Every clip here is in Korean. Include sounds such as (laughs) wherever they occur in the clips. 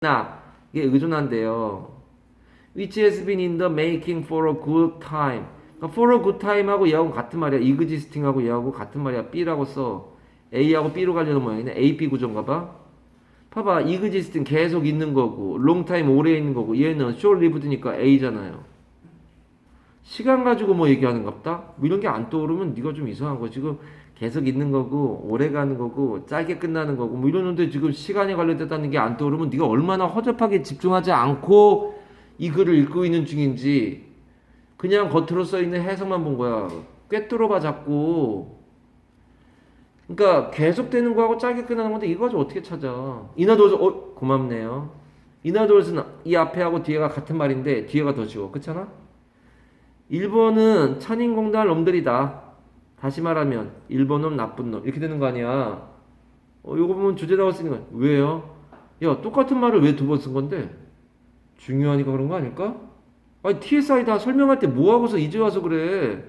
나 이게 의존한대요. Which has been in the making for a good time. 그러니까 for a good time하고 얘하고 같은 말이야. existing하고 얘하고 같은 말이야. B라고 써. A하고 B로 가려는 모양이네. A, B 구조인가 봐. 봐봐. existing 계속 있는 거고 long time 오래 있는 거고 얘는 short lived니까 A잖아요. 시간 가지고 뭐 얘기하는 갑다? 뭐 이런 게 안 떠오르면 네가 좀 이상한 거 지금 계속 있는 거고 오래 가는 거고 짧게 끝나는 거고 뭐 이러는데 지금 시간에 관련됐다는 게 안 떠오르면 네가 얼마나 허접하게 집중하지 않고 이 글을 읽고 있는 중인지 그냥 겉으로 써 있는 해석만 본 거야. 꿰뚫어봐 자꾸. 그러니까 계속되는 거하고 짧게 끝나는 건데 이거 가지고 어떻게 찾아? 이나돌스 어 고맙네요. 이나돌스는 이 앞에 하고 뒤에가 같은 말인데 뒤에가 더 쉬워. 그렇잖아? 일본은 천인공달 놈들이다. 다시 말하면 일본은 나쁜 놈 이렇게 되는 거 아니야. 어 요거 보면 주제 나올 수 있는 거야. 왜요? 야 똑같은 말을 왜 두 번 쓴 건데? 중요하니까 그런 거 아닐까? 아니 TSI 다 설명할 때 뭐 하고서 이제 와서 그래?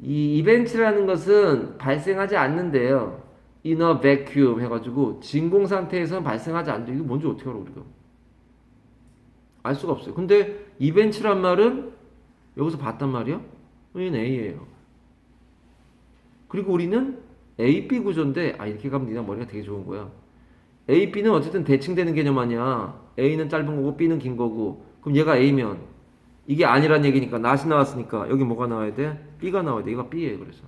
이 이벤트라는 것은 발생하지 않는데요. 이너 베큐um 해가지고 진공 상태에서는 발생하지 않는데 이게 뭔지 어떻게 알아 우리가? 알 수가 없어요. 근데 이벤트란 말은 여기서 봤단 말이야? 얘는 A예요. 그리고 우리는 AP 구조인데 아 이렇게 가면 니나 머리가 되게 좋은 거야. AP는 어쨌든 대칭되는 개념 아니야. A는 짧은 거고 B는 긴 거고. 그럼 얘가 A면 이게 아니란 얘기니까 낫이 나왔으니까 여기 뭐가 나와야 돼? B가 나와야 돼. 얘가 B예요. 그래서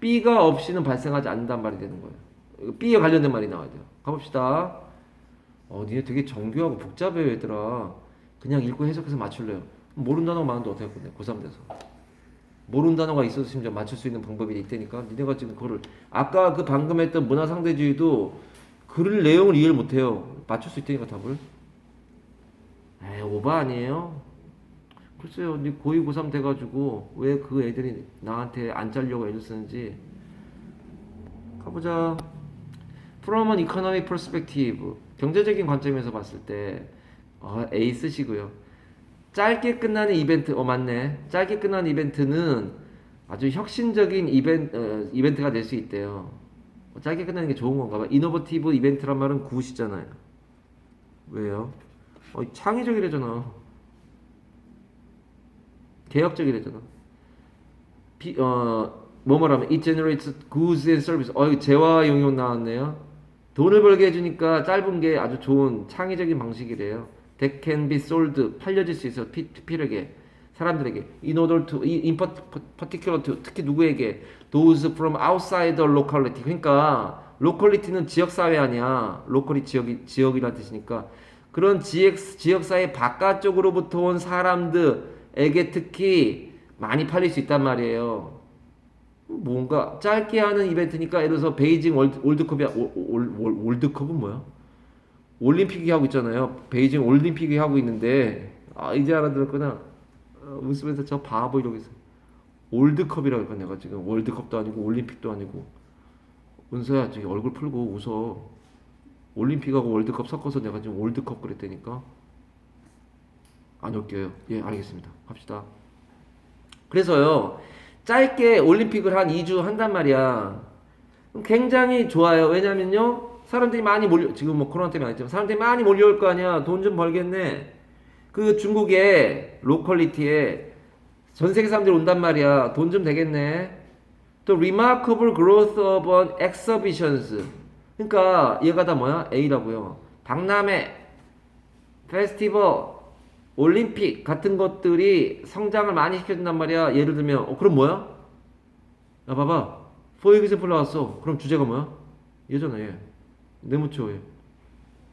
B가 없이는 발생하지 않는단 말이 되는 거예요. B에 관련된 말이 나와야 돼요. 가봅시다. 어, 니네 되게 정교하고 복잡해요, 얘들아. 그냥 읽고 해석해서 맞출래요. 모르는 단어가 많은데 어떻게 할 건데, 고3 돼서. 모르는 단어가 있어서 심지어 맞출 수 있는 방법이 있다니까. 니네가 지금 그거를, 아까 그 방금 했던 문화 상대주의도 글 내용을 이해를 못해요. 맞출 수 있다니까, 답을. 에이, 오바 아니에요? 글쎄요, 니 고2, 고3 돼가지고 왜 그 애들이 나한테 안 짜려고 애를 쓰는지. 가보자. From an economic perspective. 경제적인 관점에서 봤을 때, 어, A 쓰시고요. 짧게 끝나는 이벤트, 어, 맞네. 짧게 끝나는 이벤트는 아주 혁신적인 이벤트, 어, 이벤트가 될 수 있대요. 어, 짧게 끝나는 게 좋은 건가 봐. 이노버티브 이벤트란 말은 굿이잖아요. 왜요? 어, 창의적이래잖아. 개혁적이래잖아. 비, 어, 뭐 말하면 it generates goods and service. 어, 이거 재화 용용 나왔네요. 돈을 벌게 해주니까 짧은 게 아주 좋은 창의적인 방식이래요. That can be sold. 팔려질 수 있어. 피, 필에게 사람들에게. In order to, in particular to, 특히 누구에게? Those from outside the locality. 그러니까 locality는 지역 사회 아니야. local이 지역이 지역이라는 뜻이니까 그런 지역 지역 사회 바깥쪽으로부터 온 사람들에게 특히 많이 팔릴 수 있단 말이에요. 뭔가 짧게 하는 이벤트니까 예를 들어서 베이징 월드, 월드컵이야 올, 올, 올, 월드컵은 뭐야? 올림픽이 하고 있잖아요. 베이징 올림픽이 하고 있는데 아 이제 알아들었구나. 어, 웃으면서 저 바보 이러고 있어. 올드컵이라고 했건 내가 지금 월드컵도 아니고 올림픽도 아니고 은서야 저기 얼굴 풀고 웃어. 올림픽하고 월드컵 섞어서 내가 지금 월드컵 그랬다니까. 안 웃겨요. 예 알겠습니다. 갑시다. 그래서요. 짧게 올림픽을 한 2주 한단 말이야. 굉장히 좋아요. 왜냐면요. 사람들이 많이 몰려, 지금 뭐 코로나 때문에 아니지만 사람들이 많이 몰려올 거 아니야. 돈 좀 벌겠네. 그 중국의 로컬리티에 전 세계 사람들이 온단 말이야. 돈 좀 되겠네. 또 remarkable growth of an exhibitions. 그러니까 얘가 다 뭐야? A라고요. 박람회, 페스티벌, 올림픽 같은 것들이 성장을 많이 시켜준단 말이야. 예를 들면, 어, 그럼 뭐야? 야, 봐봐. for example 나왔어. 그럼 주제가 뭐야? 얘. 네모쳐, 얘.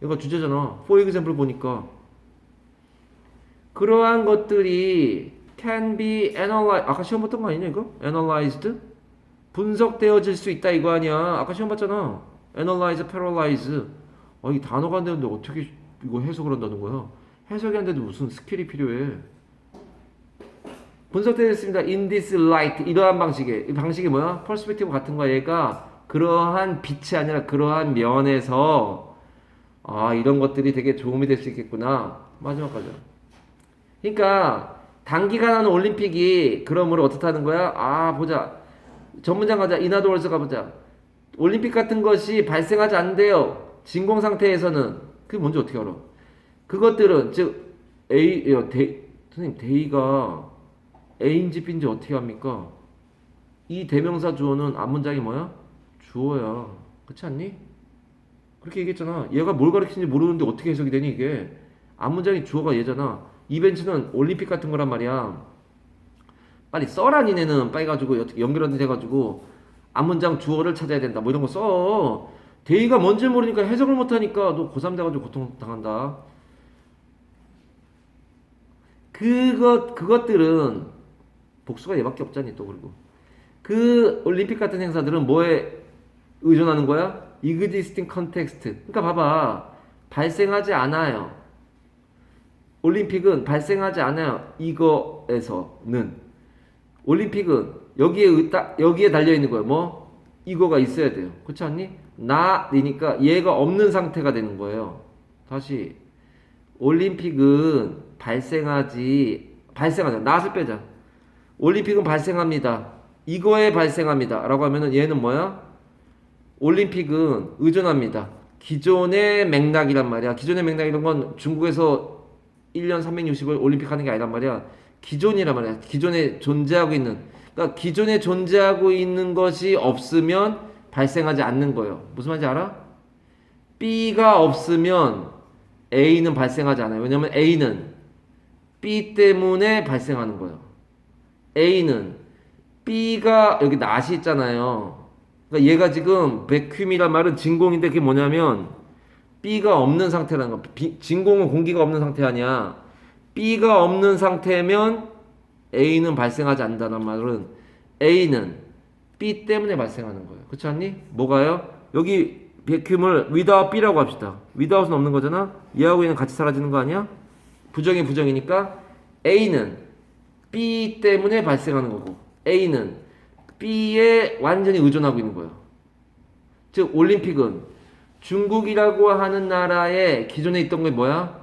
얘가 주제잖아. for example 보니까. 그러한 것들이 can be analyzed. 아까 시험 봤던 거 아니냐, 이거? analyzed? 분석되어질 수 있다, 이거 아니야. 아까 시험 봤잖아. analyze, paralyze. 아, 이 단어가 안 되는데 어떻게 이거 해석을 한다는 거야? 해석이 안 되는데 무슨 스킬이 필요해? 분석되었습니다. In this light 이러한 방식의 이 방식이 뭐야? 퍼스펙티브 같은 거야. 얘가 그러한 빛이 아니라 그러한 면에서 아 이런 것들이 되게 도움이 될 수 있겠구나. 마지막까지. 그러니까 단기간 하는 올림픽이 그러므로 어떻다는 거야? 아 보자. 전문장 가자. 이나도월스 가보자. 올림픽 같은 것이 발생하지 않는데요. 진공 상태에서는 그게 뭔지 어떻게 알아? 그것들은 즉 A 야, 대, 선생님 데이가 A인지 B인지 어떻게 합니까? 이 대명사 주어는 앞문장이 뭐야? 주어야. 그렇지 않니? 그렇게 얘기했잖아. 얘가 뭘 가르치는지 모르는데 어떻게 해석이 되니 이게? 앞문장이 주어가 얘잖아. 이벤트는 올림픽 같은 거란 말이야. 빨리 써라 니네는 빨리 가지고 어떻게 연결하든 해가지고 앞문장 주어를 찾아야 된다. 뭐 이런 거 써. 데이가 뭔지 모르니까 해석을 못하니까 너 고3 돼가지고 고통 당한다. 그것 그것들은 복수가 얘밖에 없잖니 또 그리고 그 올림픽 같은 행사들은 뭐에 의존하는 거야? existing context. 그러니까 봐봐 발생하지 않아요. 올림픽은 발생하지 않아요. 이거에서는 올림픽은 여기에 의따, 여기에 달려 있는 거예요. 뭐 이거가 있어야 돼요. 그렇지 않니? 나이니까 얘가 없는 상태가 되는 거예요. 다시 올림픽은 발생하지 발생하자. 낫을 빼자. 올림픽은 발생합니다. 이거에 발생합니다. 라고 하면은 얘는 뭐야? 올림픽은 의존합니다. 기존의 맥락이란 말이야. 기존의 맥락이란 건 중국에서 1년 360을 올림픽 하는 게 아니란 말이야. 기존이란 말이야. 기존에 존재하고 있는. 그러니까 기존에 존재하고 있는 것이 없으면 발생하지 않는 거예요. 무슨 말인지 알아? B가 없으면 A는 발생하지 않아요. 왜냐면 A는 B 때문에 발생하는 거예요. A는 B가 여기 낫이 있잖아요. 그러니까 얘가 지금 백큐미란 말은 진공인데 그게 뭐냐면 B가 없는 상태라는 거. 비- 진공은 공기가 없는 상태 아니야. B가 없는 상태면 A는 발생하지 않는다는 말은 A는 B 때문에 발생하는 거예요. 그렇지 않니? 뭐가요? 여기 백큐을 without B라고 합시다. without은 없는 거잖아. 얘하고 얘는 같이 사라지는 거 아니야? 부정이 부정이니까 A는 B 때문에 발생하는 거고 A는 B에 완전히 의존하고 있는 거예요. 즉 올림픽은 중국이라고 하는 나라에 기존에 있던 게 뭐야?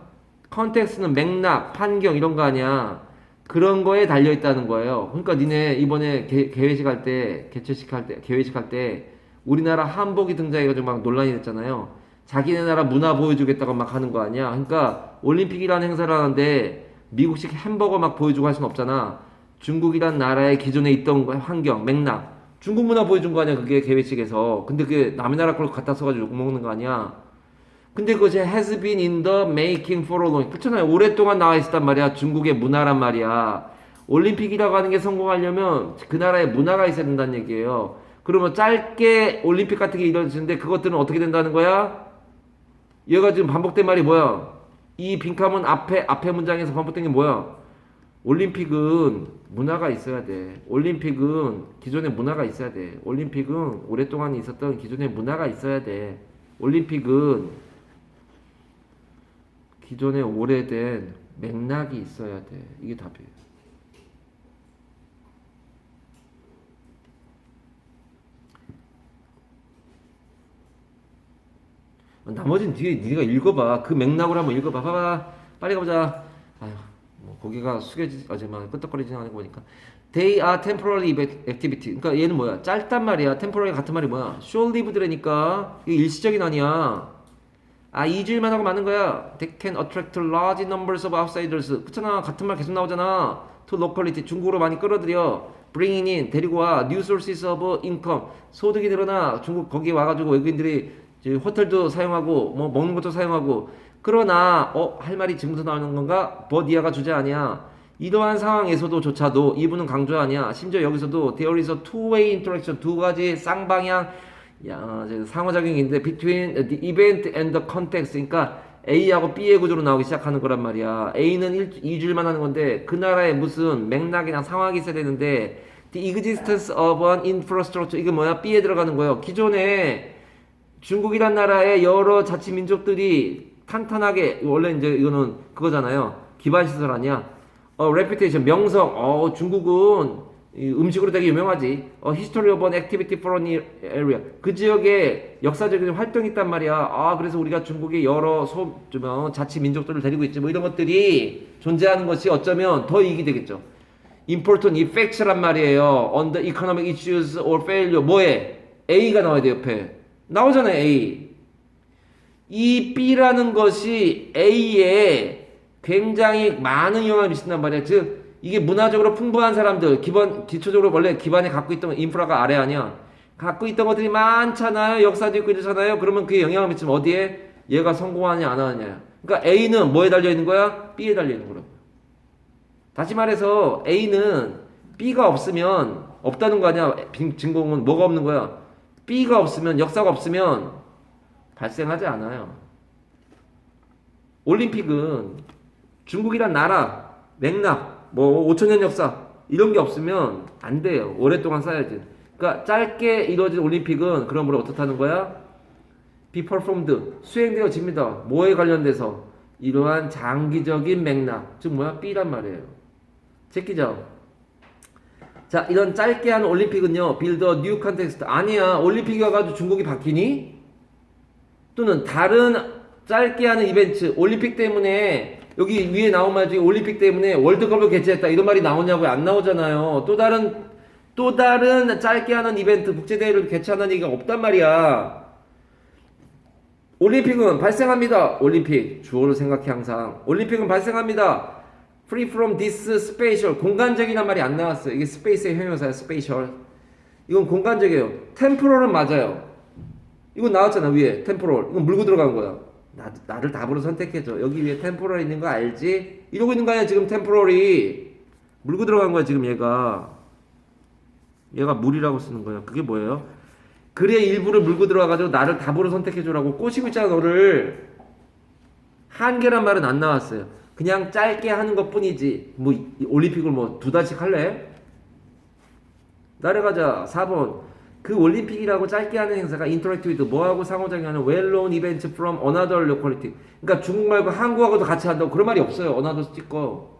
컨텍스트는 맥락, 판경 이런 거 아니야. 그런 거에 달려 있다는 거예요. 그러니까 니네 이번에 개, 개회식 할 때, 개최식 할 때, 개회식 할 때 우리나라 한복이 등장해가지고 막 논란이 됐잖아요. 자기네 나라 문화 보여주겠다고 막 하는 거 아니야. 그러니까 올림픽이라는 행사를 하는데 미국식 햄버거 막 보여주고 할 순 없잖아. 중국이란 나라의 기존에 있던 거, 환경, 맥락. 중국 문화 보여준 거 아니야, 그게 개회식에서. 근데 그게 남의 나라 걸 갖다 써가지고 욕 먹는 거 아니야. 근데 그것이 has been in the making for a long. 그렇잖아요. 오랫동안 나와 있었단 말이야. 중국의 문화란 말이야. 올림픽이라고 하는 게 성공하려면 그 나라의 문화가 있어야 된다는 얘기예요. 그러면 짧게 올림픽 같은 게 이루어지는데 그것들은 어떻게 된다는 거야? 얘가 지금 반복된 말이 뭐야? 이 빈칸은 앞에 앞에 문장에서 반복된 게 뭐야? 올림픽은 문화가 있어야 돼. 올림픽은 기존의 문화가 있어야 돼. 올림픽은 오랫동안 있었던 기존의 문화가 있어야 돼. 올림픽은 기존에 오래된 맥락이 있어야 돼. 이게 답이에요. 나머지는 뒤에 네가 읽어봐. 그 맥락으로 한번 읽어봐. 봐봐. 빨리 가보자. 아휴, 뭐 고개가 숙여지, 어제만 끄떡거리지 않는 거 보니까. They are temporary activity. 그러니까 얘는 뭐야? 짧단 말이야. temporary 같은 말이 뭐야? short lived라니까. 이게 일시적인 아니야. 아, 2주일만 하고 마는 거야. They can attract large numbers of outsiders. 그렇잖아. 같은 말 계속 나오잖아. To locality. 중국으로 많이 끌어들여. Bringing in. 데리고 와. New sources of income. 소득이 늘어나. 중국 거기 와가지고 외국인들이 호텔도 사용하고 뭐 먹는 것도 사용하고 그러나 어 할 말이 지금부터 나오는 건가? 버디아가 주제 아니야. 이러한 상황에서도 조차도 이분은 강조하냐. 심지어 여기서도 a two-way interaction 두 가지 쌍방향 야, 상호작용인데 between the event and the context. 그러니까 A하고 B의 구조로 나오기 시작하는 거란 말이야. A는 일, 2주일만 하는 건데 그 나라에 무슨 맥락이나 상황이 있어야 되는데 the existence of an infrastructure 이게 뭐야? B에 들어가는 거예요. 기존에 중국이란 나라의 여러 자치 민족들이 탄탄하게 원래 이제 이거는 그거잖아요. 기반 시설 아니야. 어 reputation 명성. 어 중국은 이 음식으로 되게 유명하지. 어 an activity for an area. 그 지역에 역사적인 활동이 있단 말이야. 아 그래서 우리가 중국의 여러 소 좀, 어, 자치 민족들을 데리고 있지. 뭐 이런 것들이 존재하는 것이 어쩌면 더 이익이 되겠죠. important effects란 말이에요. on the economic issues or failure. 뭐에? A가 나와야 돼 옆에. 나오잖아요 A. 이 B라는 것이 A에 굉장히 많은 영향을 미친단 말이야. 즉 이게 문화적으로 풍부한 사람들, 기본 기초적으로 원래 기반에 갖고 있던 인프라가 아래 아니야. 갖고 있던 것들이 많잖아요. 역사도 있고 이러잖아요. 그러면 그게 영향을 미치면 어디에 얘가 성공하냐 안 하느냐. 그러니까 A는 뭐에 달려 있는 거야? B에 달려 있는 거라고. 다시 말해서 A는 B가 없으면 없다는 거 아니야. 빈- 진공은 뭐가 없는 거야? B가 없으면 역사가 없으면 발생하지 않아요. 올림픽은 중국이란 나라, 맥락, 뭐 5천년 역사 이런 게 없으면 안 돼요. 오랫동안 쌓여야지. 그러니까 짧게 이루어진 올림픽은 걸 어떻다는 거야? be performed 수행되어집니다. 뭐에 관련돼서 이러한 장기적인 맥락 즉 뭐야 B란 말이에요. 제끼죠. 자 이런 짧게 하는 올림픽은요 a new context 아니야 올림픽이 와가지고 중국이 바뀌니? 또는 다른 짧게 하는 이벤트 올림픽 때문에 여기 위에 나온 말 중에 올림픽 때문에 월드컵을 개최했다 이런 말이 나오냐고요? 안 나오잖아요. 또 다른 또 다른 짧게 하는 이벤트 국제대회를 개최하는 얘기가 없단 말이야. 올림픽은 발생합니다 올림픽. 주어를 생각해 항상. 올림픽은 발생합니다 free from this spatial 공간적이란 말이 안 나왔어요. 이게 스페이스의 형용사야 spatial. 이건 공간적이에요. 템포럴은 맞아요. 이건 나왔잖아 위에. 템포럴 이건 물고 들어간 거야. 나, 나를 답으로 선택해줘. 여기 위에 템포럴 있는 거 알지? 이러고 있는 거 아니야 지금 템포럴이 물고 들어간 거야 지금 얘가. 얘가 물이라고 쓰는 거야. 그게 뭐예요? 글의 일부를 물고 들어가가지고 나를 답으로 선택해줘라고 꼬시고 있잖아 너를. 한계란 말은 안 나왔어요 그냥 짧게 하는 것 뿐이지. 뭐 올림픽을 뭐 두 달씩 할래? 나래가자. 4번. 그 올림픽이라고 짧게 하는 행사가 인터랙티비드 뭐하고 상호작용하는 well-known event from another locality. 그러니까 중국 말고 한국하고도 같이 한다고 그런 말이 없어요. another 찍고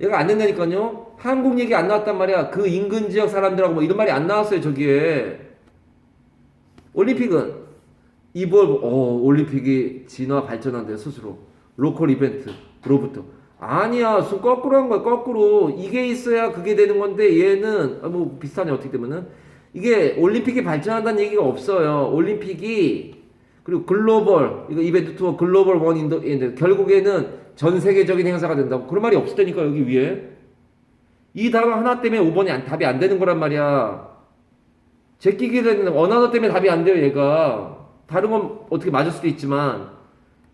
얘가 안 된다니까요. 한국 얘기 안 나왔단 말이야. 그 인근 지역 사람들하고 뭐 이런 말이 안 나왔어요 저기에. 올림픽은. 이볼 어 올림픽이 진화 발전한대요 스스로 로컬 이벤트로부터. 아니야 순 거꾸로 한 거야 거꾸로. 이게 있어야 그게 되는 건데 얘는 아, 뭐 비슷하네 어떻게 되면은. 이게 올림픽이 발전한다는 얘기가 없어요. 올림픽이 그리고 글로벌 이거 이벤트 투어 글로벌 원 인더 결국에는 전 세계적인 행사가 된다고. 그런 말이 없었다니까 여기 위에. 이 단어 하나 때문에 5번이 안, 답이 안 되는 거란 말이야. 제끼게 되는 언어너 때문에 답이 안 돼요 얘가. 다른 건 어떻게 맞을 수도 있지만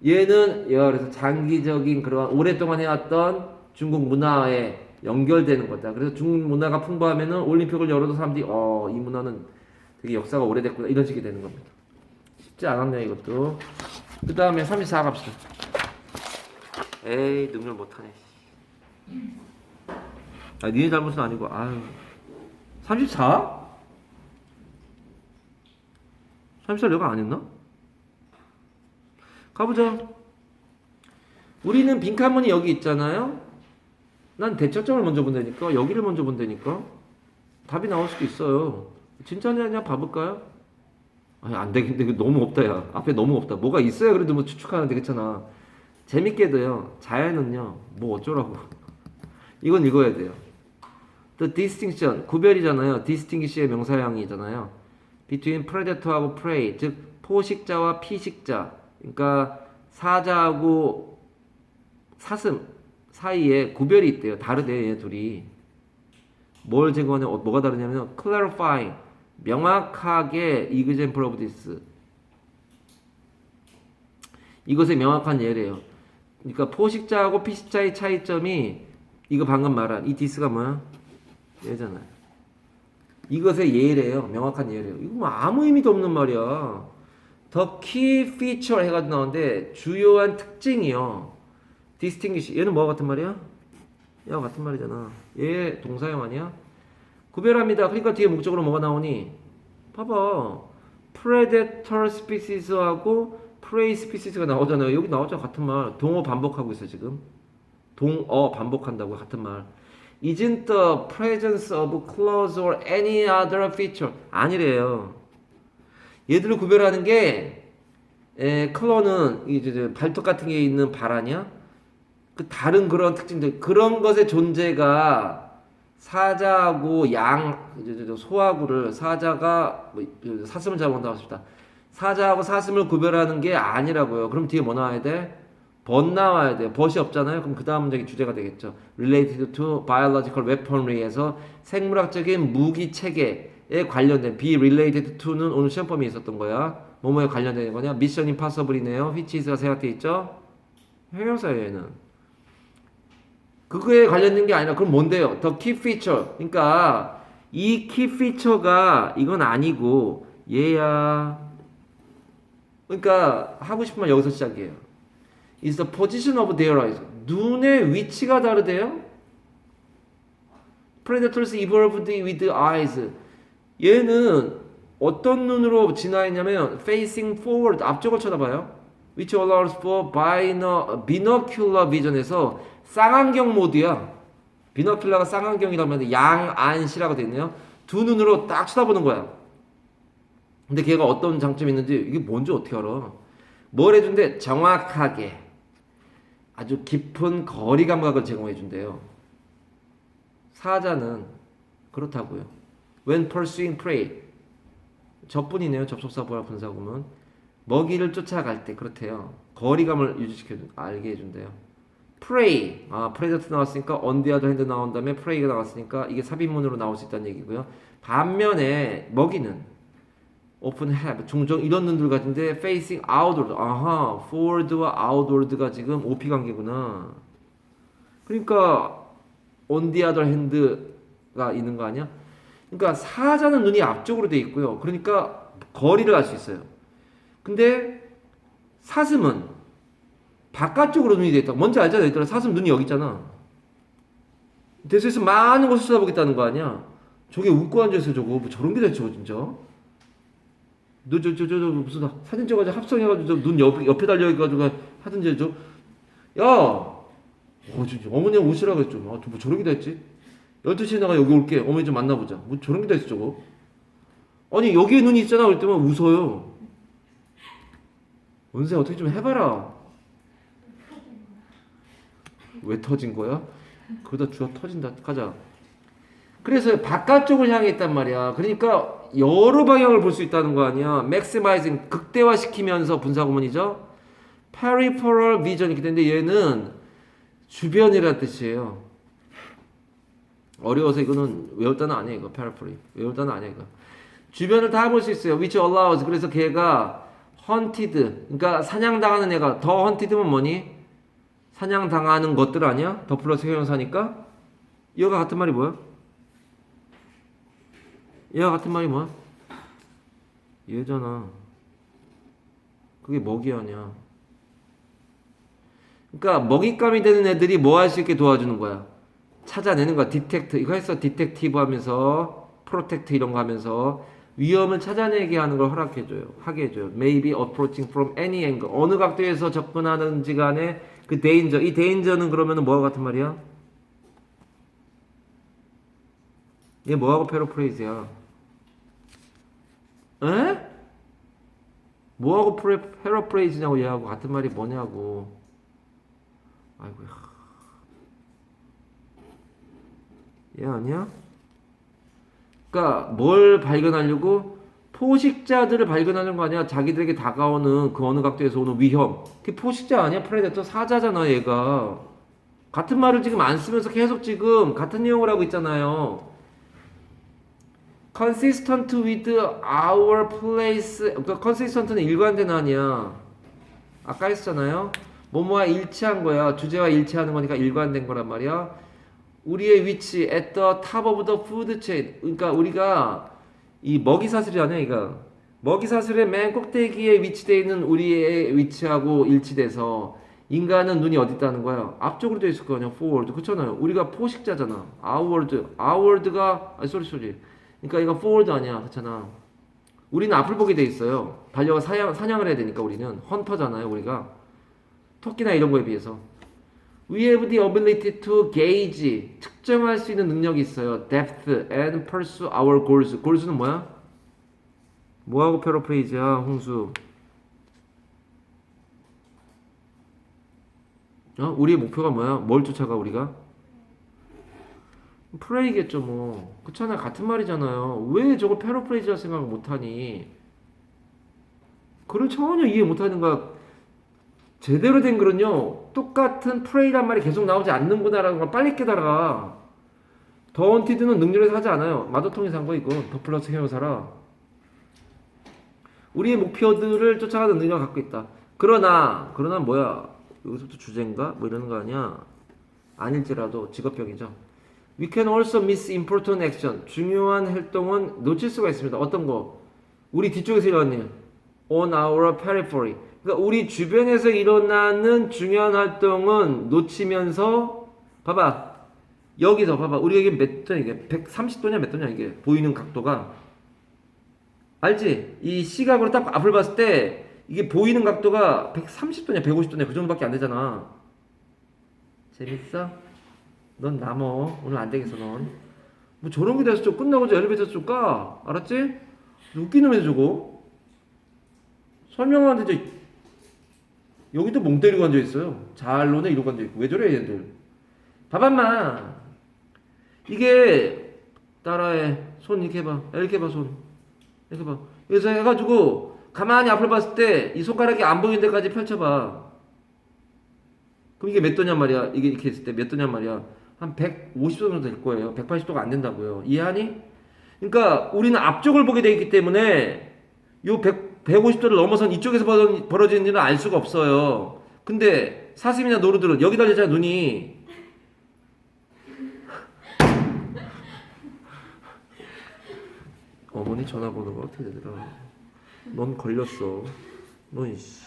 얘는 그래서 장기적인 그런 오랫동안 해왔던 중국 문화에 연결되는 거다. 그래서 중국 문화가 풍부하면은 올림픽을 열어도 사람들이 어 이 문화는 되게 역사가 오래됐구나 이런 식이 되는 겁니다. 쉽지 않았네 이것도. 그 다음에 34 갑시다. 에이 능률 못 하네. 아 니네 잘못은 아니고 아유. 34? 34 내가 안 했나? 가보자. 우리는 빈칸문이 여기 있잖아요. 난 대척점을 먼저 본다니까. 여기를 먼저 본다니까. 답이 나올 수도 있어요. 진짜냐 아니야 봐볼까요? 아니 안 되겠는데 너무 없다 야. 앞에 너무 없다. 뭐가 있어야 그래도 뭐 추측하면 되겠잖아. 재밌게도요. 자연은요. 뭐 어쩌라고. (laughs) 이건 읽어야 돼요. The distinction 구별이잖아요. distinguish의 명사형이잖아요. between predator하고 prey 즉 포식자와 피식자 그러니까 사자하고 사슴 사이에 구별이 있대요. 다르대 얘 둘이 뭘 제거하냐 어, 뭐가 다르냐면 clarifying 명확하게 example of this 이것의 명확한 예래요. 그러니까 포식자하고 피식자의 차이점이 이거 방금 말한 이 디스가 뭐야? 얘잖아요. 이것의 예래요. 명확한 예래요. 이거 뭐 아무 의미도 없는 말이야. 더 key feature 해가지고 나오는데 주요한 특징이요. distinguish. 얘는 뭐가 같은 말이야? 얘와 같은 말이잖아. 얘 동사형 아니야? 구별합니다. 그러니까 뒤에 목적으로 뭐가 나오니? 봐봐. predator species하고 prey species가 나오잖아요. 여기 나오죠. 같은 말. 동어 반복하고 있어 지금. 동어 반복한다고 같은 말. Isn't the presence of clause or any other feature 아니래요. 얘들을 구별하는 게 에, 클러는 이제 발톱 같은 게 있는 발 아니야? 그 다른 그런 특징들 그런 것의 존재가 사자하고 양 소하고를 사자가 뭐 사슴을 잡아온다고 합시다. 사자하고 사슴을 구별하는 게 아니라고요. 그럼 뒤에 뭐 나와야 돼? 벗 나와야 돼요. 벗이 없잖아요. 그럼 그 다음 문장이 주제가 되겠죠. related to biological weaponry에서 생물학적인 무기 체계 에 관련된 be related to는 오늘 시험 범위에 있었던 거야. 뭐뭐에 관련된 거냐? 미션 임파서블이네요. which is가 생각돼 있죠? 형용사예요, 얘는. 그거에 관련된 게 아니라 그럼 뭔데요? 더 키 피처. 그러니까 이 키 피처가 이건 아니고 얘야. 그러니까 하고 싶은 말 여기서 시작이에요. is the position of their eyes. 눈의 위치가 다르대요. Predators evolved with eyes. 얘는 어떤 눈으로 진화했냐면 facing forward 앞쪽을 쳐다봐요. which allows for bino, binocular vision에서 쌍안경 모드야. 비너큘러가 쌍안경이라면 양안시라고 돼 있네요. 두 눈으로 딱 쳐다보는 거야. 근데 걔가 어떤 장점이 있는지 이게 뭔지 어떻게 알아? 뭘 해준대? 정확하게 아주 깊은 거리 감각을 제공해 준대요. 사자는 그렇다고요. When pursuing prey 접분이네요. 접속사 보라 분사구문 먹이를 쫓아갈 때 그렇대요. 거리감을 유지시켜 준- 알게 해준대요. prey 아 predator 나왔으니까 on the other hand 나온 다음에 prey가 나왔으니까 이게 삽입문으로 나올 수 있다는 얘기고요. 반면에 먹이는 open have 종종 이런 눈들 가진데 facing outward 아하 forward와 outward가 지금 OP 관계구나. 그러니까 on the other hand가 있는 거 아니야? 그러니까 사자는 눈이 앞쪽으로 돼 있고요. 그러니까 거리를 알 수 있어요. 근데 사슴은 바깥쪽으로 눈이 돼 있다. 뭔지 알잖아, 얘들아. 사슴 눈이 여기 있잖아. 대수에서 많은 것을 쳐다보겠다는 거 아니야? 저게 웃고 앉아있어, 저거. 뭐 저런 게다 저거, 진짜. 너, 저, 저, 저, 저, 무슨 사진 찍어가지고 합성해가지고 저눈 옆, 옆에 달려가지고 하든지, 저. 야! 어. 어머니가 오시라고 했죠. 아, 저, 뭐 저런 게다 있지? 12시에 나가 여기 올게. 어머니 좀 만나보자. 뭐 저런 게 다 있어, 저거. 아니, 여기에 눈이 있잖아. 그랬더니 웃어요. 원세 어떻게 좀 해봐라. 왜 터진 거야? 그러다 주어 터진다. 가자. 그래서 바깥쪽을 향해 있단 말이야. 그러니까 여러 방향을 볼 수 있다는 거 아니야. maximizing 극대화시키면서 분사구문이죠. peripheral vision 이렇게 되는데 얘는 주변이라는 뜻이에요. 어려워서 이거는 외울 단어 아니에요. 이거 peripheral. 외울 단어 아니에요. 이거. 주변을 다 볼 수 있어요. which allows 그래서 걔가 헌티드 그러니까 사냥당하는 애가 더 헌티드면 뭐니? 사냥당하는 것들 아니야? 더 플러스 형용사니까 얘가 같은 말이 뭐야? 얘가 같은 말이 뭐야? 얘잖아 그게 먹이 아니야 그러니까 먹잇감이 되는 애들이 뭐 할 수 있게 도와주는 거야 찾아내는 거야 디텍트 이거 했어 디텍티브 하면서 프로텍트 이런 거 하면서 위험을 찾아내게 하는 걸 허락해 줘요. 하게 해 줘요. Maybe approaching from any angle. 어느 각도에서 접근하는지 간에 그 danger. 이 danger는 그러면은 뭐하고 같은 말이야? 얘 뭐하고 패러프레이즈야? 에? 뭐하고 프레, 패러프레이즈냐고 얘하고 같은 말이 뭐냐고. 아이고야. 얘 아니야? 그러니까 뭘 발견하려고 포식자들을 발견하는 거 아니야? 자기들에게 다가오는 그 어느 각도에서 오는 위험. 그게 포식자 아니야? 프레데터 사자잖아, 얘가. 같은 말을 지금 안 쓰면서 계속 지금 같은 내용을 하고 있잖아요. consistent with our place. 그러니까 consistent는 일관된 아니야. 아까 했잖아요. 뭐뭐와 일치한 거야. 주제와 일치하는 거니까 일관된 거란 말이야. 우리의 위치 at the top of the food chain. 그러니까 우리가 이 먹이 사슬이 아니야, 이거. 먹이 사슬의 맨 꼭대기에 위치되어 있는 우리의 위치하고 일치돼서 인간은 눈이 어디 있다는 거야? 앞쪽으로 되어 있을 거 아니야, forward. 그렇잖아요. 우리가 포식자잖아. outward. outward가 아, 쏘리 쏘리. 그러니까 이거 forward 아니야, 그렇잖아. 우리는 앞을 보게 돼 있어요. 달려가 사냥, 사냥을 해야 되니까 우리는 헌터잖아요, 우리가. 토끼나 이런 거에 비해서. We have the ability to gauge 측정할 수 있는 능력이 있어요. Depth and pursue our goals. goals는 뭐야? 뭐하고 패러프레이즈야, 홍수? 어? 우리의 목표가 뭐야? 뭘 쫓아가 우리가? 프레이겠죠 뭐. 그렇잖아 같은 말이잖아요. 왜 저걸 패러프레이즈라 생각을 못하니? 그걸 전혀 이해 못하는 거야. 제대로 된 글은요, 똑같은 프레이란 말이 계속 나오지 않는구나라는 걸 빨리 깨달아. 더원티드는 능률에서 하지 않아요. 마더통에서 한 거 이거. 더 플러스 헤어사라. 우리의 목표들을 쫓아가는 능력을 갖고 있다. 그러나, 그러나 뭐야? 여기서부터 주제인가? 뭐 이러는 거 아니야? 아닐지라도 직업병이죠. We can also miss important action. 중요한 활동은 놓칠 수가 있습니다. 어떤 거? 우리 뒤쪽에서 일어나는 on our periphery. 그러니까 우리 주변에서 일어나는 중요한 활동은 놓치면서 봐봐. 여기서 봐봐. 우리 여기 몇 도냐 이게 130도냐 몇 도냐 이게 보이는 각도가 알지? 이 시각으로 딱 앞을 봤을 때 이게 보이는 각도가 130도냐 150도냐 그 정도밖에 안 되잖아. 재밌어? 넌 남어. 오늘 안 되겠어 넌. 뭐 저런 게 돼서 좀 끝나고 저 엘리베이터 좀 까. 알았지? 웃기는 애 저거. 설명하는데 저 여기도 멍 때리고 앉아 있어요. 잘 노네 이러고 앉아 있고 왜 저래 얘들. 봐봐마. 이게 따라해 손 이렇게 해봐. 이렇게 해봐 손. 이렇게 봐. 그래서 해가지고 가만히 앞을 봤을 때 이 손가락이 안 보이는 데까지 펼쳐봐. 그럼 이게 몇 도냔 말이야. 이게 이렇게 했을 때 몇 도냔 말이야. 한 150도 정도 될 거예요. 180도가 안 된다고요. 이해하니? 그러니까 우리는 앞쪽을 보게 되어 있기 때문에 요 100, 150도를 넘어선 이쪽에서 벌어- 벌어지는 일은 알 수가 없어요. 근데 사슴이나 노루들은 여기 달려잖아 눈이. 어머니 전화번호가 어떻게 되더라? 넌 걸렸어. 넌 씨.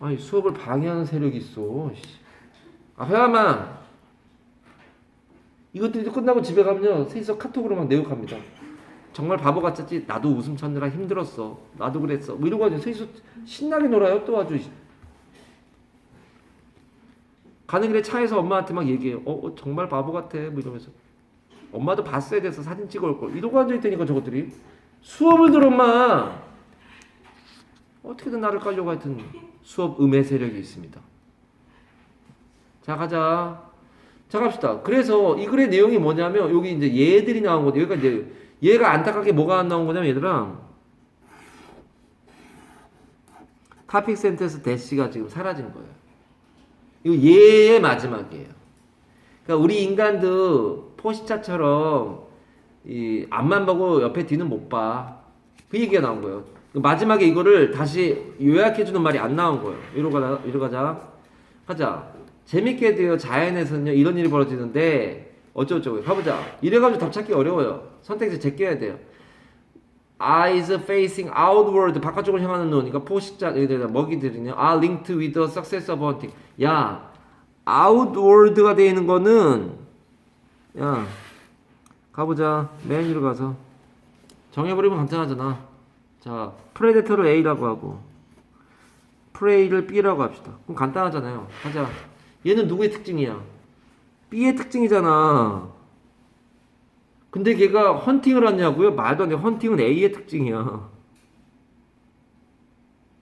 아니 수업을 방해하는 세력이 있어. 씨. 아 회화만 이것들이 끝나고 집에 가면요 셋이서 카톡으로 막 내욕합니다. 정말 바보 같았지. 나도 웃음 찾느라 힘들었어. 나도 그랬어. 뭐 이러고 가지고 셋이서 신나게 놀아요. 또 아주 가는 길에 차에서 엄마한테 막 얘기해요. 어, 어, 정말 바보 같아. 뭐 이러면서 엄마도 봤어야 돼서 사진 찍어 올 걸. 이러고 앉아 있다니까 저것들이 수업을 들어 엄마. 어떻게든 나를 깔려고 하여튼 수업 음해 세력이 있습니다. 자 가자. 자 갑시다. 그래서 이 글의 내용이 뭐냐면 여기 이제 얘들이 나온 거죠. 여기가 이제 얘가 안타깝게 뭐가 안 나온 거냐면 얘들아 카픽 센터에서 대시가 지금 사라진 거예요. 이거 얘의 마지막이에요. 그러니까 우리 인간도 포시차처럼 이 앞만 보고 옆에 뒤는 못 봐. 그 얘기가 나온 거예요. 마지막에 이거를 다시 요약해주는 말이 안 나온 거예요. 이러 가자, 이러 가자. 하자. 재밌게 돼요. 자연에서는요, 이런 일이 벌어지는데, 어쩌고저쩌고. 가보자. 이래가지고 답 찾기 어려워요. 선택지 제껴야 돼요. eyes facing outward, 바깥쪽을 향하는 눈. 그러니까 포식자, 먹이들이요. are linked with the success of hunting. 야, outward가 되어 있는 거는, 야, 가보자. 맨 위로 가서. 정해버리면 간단하잖아. 자, 프레데터를 A라고 하고 프레이를 B라고 합시다. 그럼 간단하잖아요. 하자. 얘는 누구의 특징이야? B의 특징이잖아. 근데 걔가 헌팅을 하냐고요? 말도 안 돼. 헌팅은 A의 특징이야.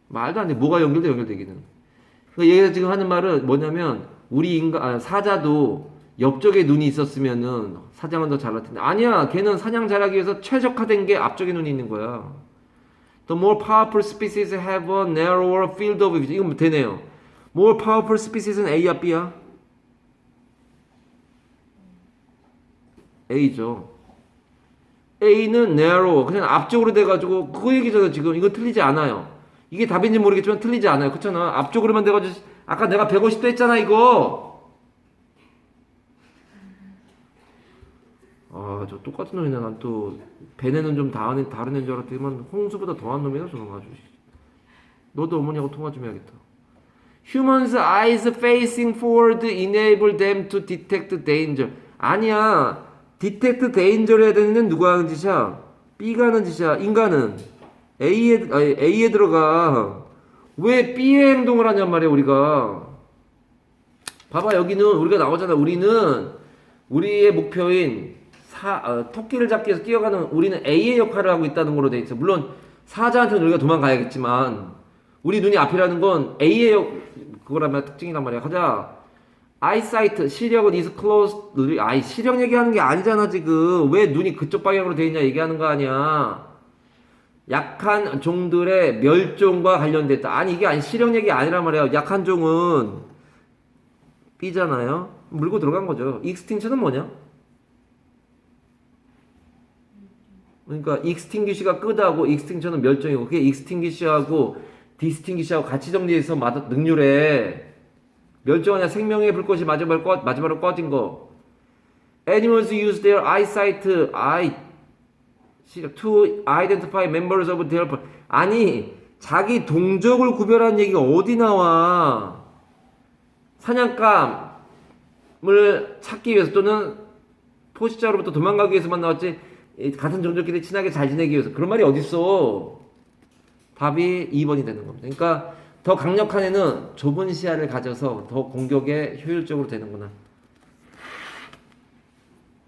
말도 안 돼. 뭐가 연결돼 연결되기는. 그러니까 얘가 지금 하는 말은 뭐냐면 우리 인간 아, 사자도 옆쪽에 눈이 있었으면은 사냥은 더 잘할 텐데 아니야. 걔는 사냥 잘하기 위해서 최적화된 게 앞쪽에 눈이 있는 거야. The more powerful species have a narrower field of vision. 이건 되네요. More powerful species는 A야 B야? A죠. A는 narrow. 그냥 앞쪽으로 돼가지고 그거 얘기잖아 지금. 이거 틀리지 않아요. 이게 답인지 모르겠지만 틀리지 않아요. 그렇잖아. 앞쪽으로만 돼가지고 아까 내가 150도 했잖아 이거. 아, 저 똑같은 놈이네. 난또 배내는 좀 다른 다른 애인 줄 알았더니만 홍수보다 더한 놈이다 저놈 아주. 너도 어머니하고 통화 좀 해야겠다. Humans' eyes facing forward enable them to detect danger. 아니야. detect danger 해야 되는 누가 하는 짓이야? B가 하는 짓이야. 인간은 A에 아니, A에 들어가. 왜 B의 행동을 하냔 말이야 우리가. 봐봐 여기는 우리가 나오잖아. 우리는 우리의 목표인 사, 어, 토끼를 잡기 위해서 뛰어가는 우리는 A의 역할을 하고 있다는 걸로 돼 있어. 물론 사자한테는 우리가 도망가야겠지만 우리 눈이 앞이라는 건 A의 역, 그거라면 특징이란 말이야. 가자. eyesight 시력은 is close 아이 시력 얘기하는 게 아니잖아 지금. 왜 눈이 그쪽 방향으로 돼 있냐 얘기하는 거 아니야. 약한 종들의 멸종과 관련됐다. 아니 이게 아니 시력 얘기 아니란 말이야. 약한 종은 B잖아요. 물고 들어간 거죠. Extinction은 뭐냐? 그러니까 extinguish가 끄다고 extinction은 멸종이고 그게 extinguish하고 distinguish하고 같이 정리해서 능률에 멸종하냐 생명의 불꽃이 마지막으로, 꺼, 마지막으로 꺼진 거. Animals use their eyesight eye to identify members of their 아니 자기 동족을 구별하는 얘기가 어디 나와? 사냥감을 찾기 위해서 또는 포식자로부터 도망가기 위해서만 나왔지. 이 같은 종족끼리 친하게 잘 지내기 위해서. 그런 말이 어딨어 답이 2번이 되는 겁니다. 그러니까 더 강력한 애는 좁은 시야를 가져서 더 공격에 효율적으로 되는구나.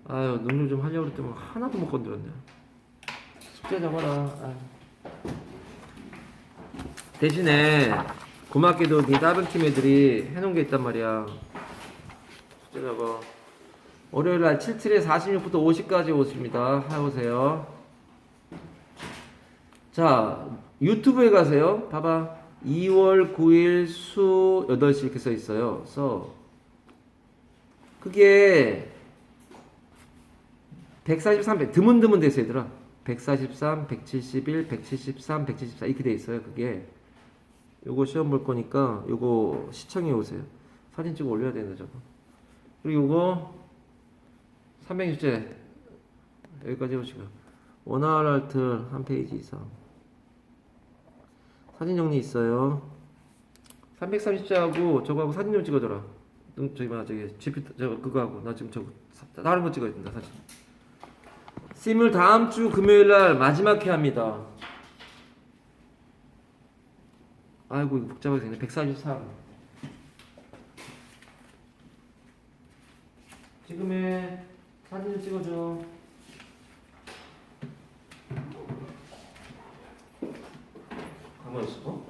아유 능률 좀 하려고 그랬더니 하나도 못 건드렸네. 숙제 잡아라. 아유. 대신에 고맙게도 네 다른 팀 애들이 해놓은 게 있단 말이야. 숙제 잡아. 월요일 날 77에 46부터 50까지 오십니다. 해보세요. 자 유튜브에 가세요. 봐봐. 2월 9일 수 8시 이렇게 써 있어요. 그래서 그게 143, 100, 드문드문 돼서 얘들아. 143, 171, 173, 174 이렇게 돼 있어요 그게. 요거 시험 볼 거니까 요거 시청해 오세요. 사진 찍어 올려야 되는데 저거. 그리고 요거 360제. 여기까지 해보시고 원활 알트 한 페이지 이상 사진 정리 있어요. 330자하고 저거하고 사진 좀 찍어줘라. 응, 저기 뭐야 저기 GP 저거 그거 하고. 나 지금 사- 다른 거 찍어야 된다 사진. 심을 다음 주 금요일 날 마지막 회 합니다. 아이고 복잡하게 생겼네. 143 지금의 사진 좀 찍어줘 가만히 있어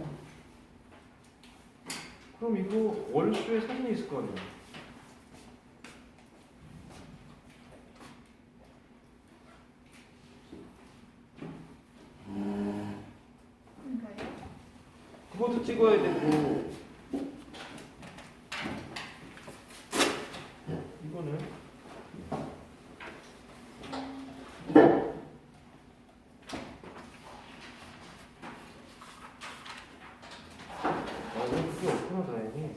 그럼 이거 월수에 사진이 있을 거 아니야? 그것도 찍어야 되고. 이거는 아 이거 그게 없구나 다행히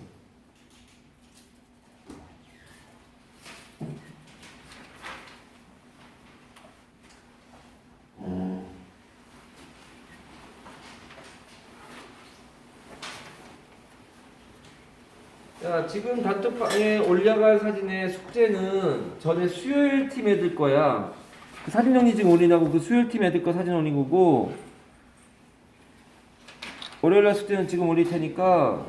자, 지금 단톡방에 올려갈 사진의 숙제는 전에 수요일 팀 애들 거야. 그 사진 정리 지금 올리냐고 그 수요일 팀 애들 거 사진 올린 거고. 월요일 날 숙제는 지금 올릴 테니까.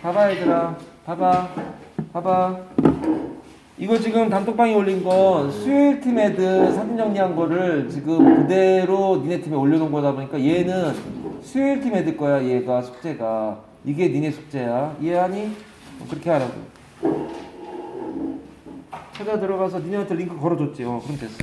봐봐 얘들아. 봐봐. 봐봐. 이거 지금 단톡방에 올린 건 수요일 팀 애들 사진 정리한 거를 지금 그대로 니네 팀에 올려놓은 거다 보니까 얘는 수요일 팀 애들 거야 얘가 숙제가. 이게 니네 숙제야. 이해하니? 어, 그렇게 하라고. 찾아 들어가서 니네한테 링크 걸어줬지. 어 그럼 됐어